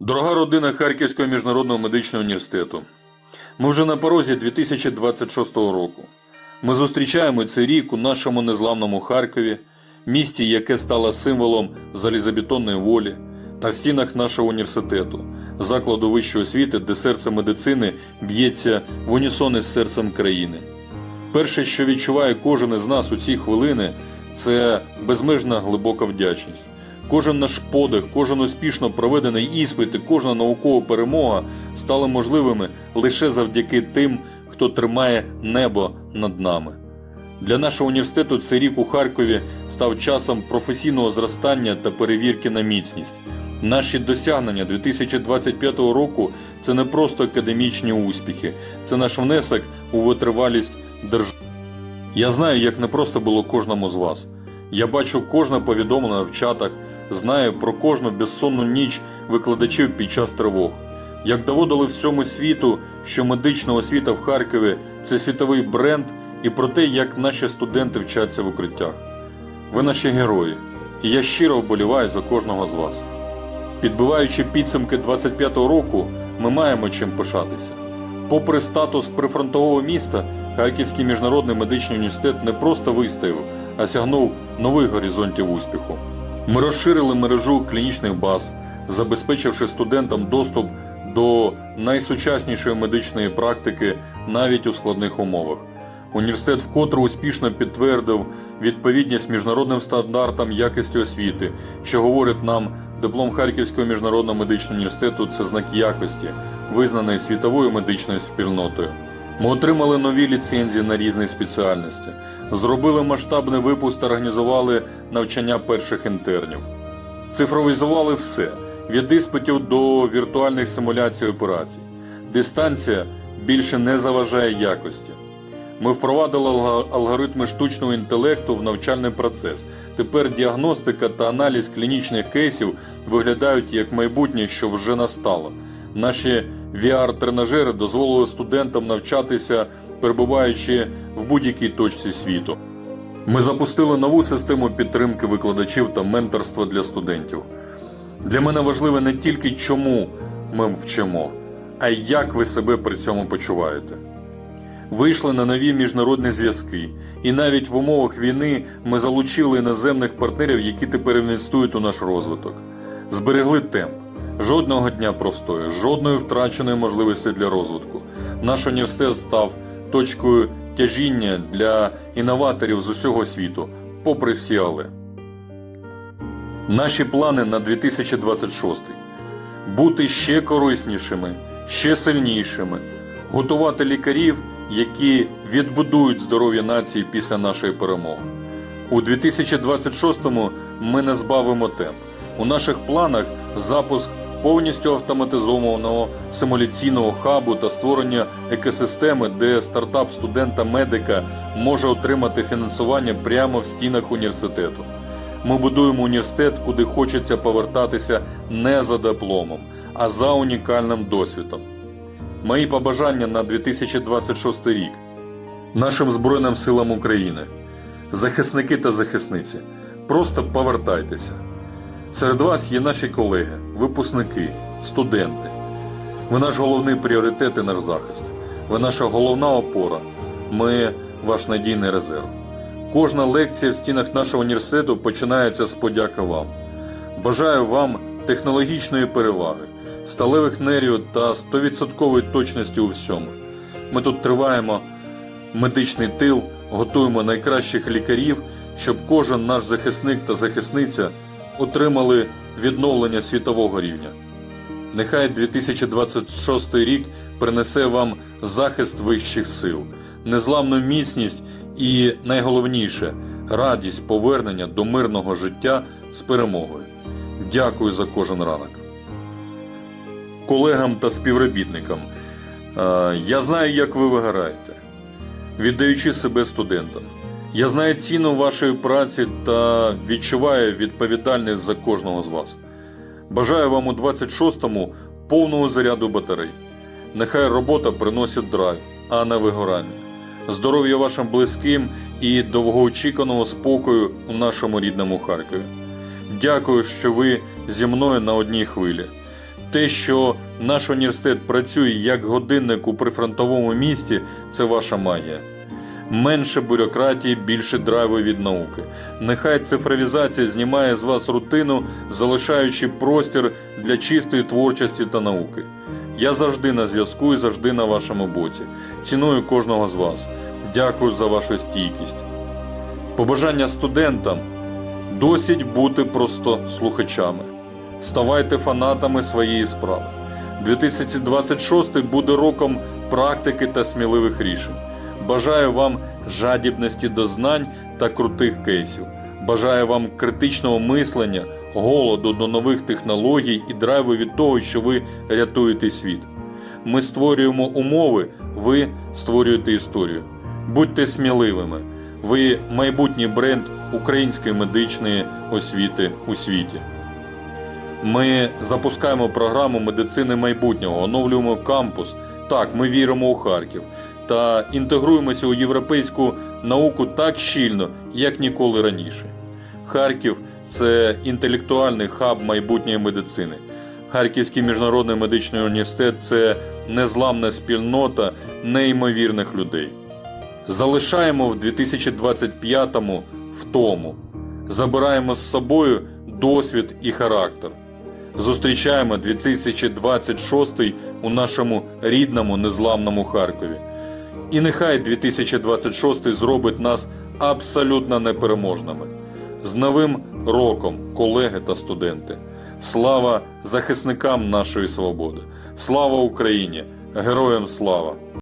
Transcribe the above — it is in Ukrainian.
Дорога родина Харківського міжнародного медичного університету. Ми вже на порозі 2026 року. Ми зустрічаємо цей рік у нашому незламному Харкові, місті, яке стало символом залізобетонної волі, та стінах нашого університету, закладу вищої освіти, де серце медицини б'ється в унісон із серцем країни. Перше, що відчуває кожен із нас у ці хвилини, це безмежна глибока вдячність. Кожен наш подих, кожен успішно проведений іспит і кожна наукова перемога стали можливими лише завдяки тим, хто тримає небо над нами. Для нашого університету цей рік у Харкові став часом професійного зростання та перевірки на міцність. Наші досягнення 2025 року це не просто академічні успіхи, це наш внесок у витривалість держави. Я знаю, як непросто було кожному з вас. Я бачу кожне повідомлення в чатах, знаю про кожну безсонну ніч викладачів під час тривог. Як доводили всьому світу, що медична освіта в Харкові це світовий бренд, і про те, як наші студенти вчаться в укриттях. Ви наші герої, і я щиро вболіваю за кожного з вас. Підбиваючи підсумки 25-го року, ми маємо чим пишатися. Попри статус прифронтового міста, Харківський міжнародний медичний університет не просто вистояв, а сягнув нових горизонтів успіху. Ми розширили мережу клінічних баз, забезпечивши студентам доступ до найсучаснішої медичної практики навіть у складних умовах. Університет вкотре успішно підтвердив відповідність міжнародним стандартам якості освіти, що говорить нам, диплом Харківського міжнародного медичного університету це знак якості, визнаний світовою медичною спільнотою. Ми отримали нові ліцензії на різні спеціальності, зробили масштабний випуск та організували навчання перших інтернів. Цифровізували все від іспитів до віртуальних симуляцій операцій. Дистанція більше не заважає якості. Ми впровадили алгоритми штучного інтелекту в навчальний процес. Тепер діагностика та аналіз клінічних кейсів виглядають як майбутнє, що вже настало. Наші VR-тренажери дозволили студентам навчатися, перебуваючи в будь-якій точці світу. Ми запустили нову систему підтримки викладачів та менторства для студентів. Для мене важливо не тільки чому ми вчимо, а й як ви себе при цьому почуваєте. Вийшли на нові міжнародні зв'язки, і навіть в умовах війни ми залучили іноземних партнерів, які тепер інвестують у наш розвиток. Зберегли темп. Жодного дня простою, жодної втраченої можливості для розвитку. Наш університет став точкою тяжіння для інноваторів з усього світу, попри всі але. Наші плани на 2026 бути ще кориснішими, ще сильнішими, готувати лікарів, які відбудують здоров'я нації після нашої перемоги. У 2026-му ми не збавимо темп. У наших планах запуск повністю автоматизованого симуляційного хабу та створення екосистеми, де стартап студента-медика може отримати фінансування прямо в стінах університету. Ми будуємо університет, куди хочеться повертатися не за дипломом, а за унікальним досвідом. Мої побажання на 2026 рік нашим Збройним силам України, захисники та захисниці, просто повертайтеся. Серед вас є наші колеги, випускники, студенти. Ви наш головний пріоритет і наш захист. Ви наша головна опора. Ми ваш надійний резерв. Кожна лекція в стінах нашого університету починається з подяки вам. Бажаю вам технологічної переваги, сталевих нервів та 100% точності у всьому. Ми тут триваємо медичний тил, готуємо найкращих лікарів, щоб кожен наш захисник та захисниця отримали відновлення світового рівня. Нехай 2026 рік принесе вам захист вищих сил, незламну міцність і найголовніше радість повернення до мирного життя з перемогою. Дякую за кожен ранок. Колегам та співробітникам. е, Я знаю, як ви вигораєте, віддаючи себе студентам. Я знаю ціну вашої праці та відчуваю відповідальність за кожного з вас. Бажаю вам у 26-му повного заряду батарей. Нехай робота приносить драйв, а не вигорання. Здоров'я вашим близьким і довгоочікуваного спокою у нашому рідному Харкові. Дякую, що ви зі мною на одній хвилі. Те, що наш університет працює як годинник у прифронтовому місті, це ваша магія. Менше бюрократії, більше драйву від науки. Нехай цифровізація знімає з вас рутину, залишаючи простір для чистої творчості та науки. Я завжди на зв'язку і завжди на вашому боці. Ціную кожного з вас. Дякую за вашу стійкість. Побажання студентам досить бути просто слухачами. Ставайте фанатами своєї справи. 2026 буде роком практики та сміливих рішень. Бажаю вам жадібності до знань та крутих кейсів. Бажаю вам критичного мислення, голоду до нових технологій і драйву від того, що ви рятуєте світ. Ми створюємо умови, ви створюєте історію. Будьте сміливими. Ви майбутній бренд української медичної освіти у світі. Ми запускаємо програму медицини майбутнього, оновлюємо кампус. Так, ми віримо у Харків та інтегруємося у європейську науку так щільно, як ніколи раніше. Харків це інтелектуальний хаб майбутньої медицини. Харківський міжнародний медичний університет це незламна спільнота неймовірних людей. Залишаємо в 2025-му втому. Забираємо з собою досвід і характер. Зустрічаємо 2026 у нашому рідному незламному Харкові. І нехай 2026 зробить нас абсолютно непереможними. З новим роком, колеги та студенти. Слава захисникам нашої свободи! Слава Україні! Героям слава!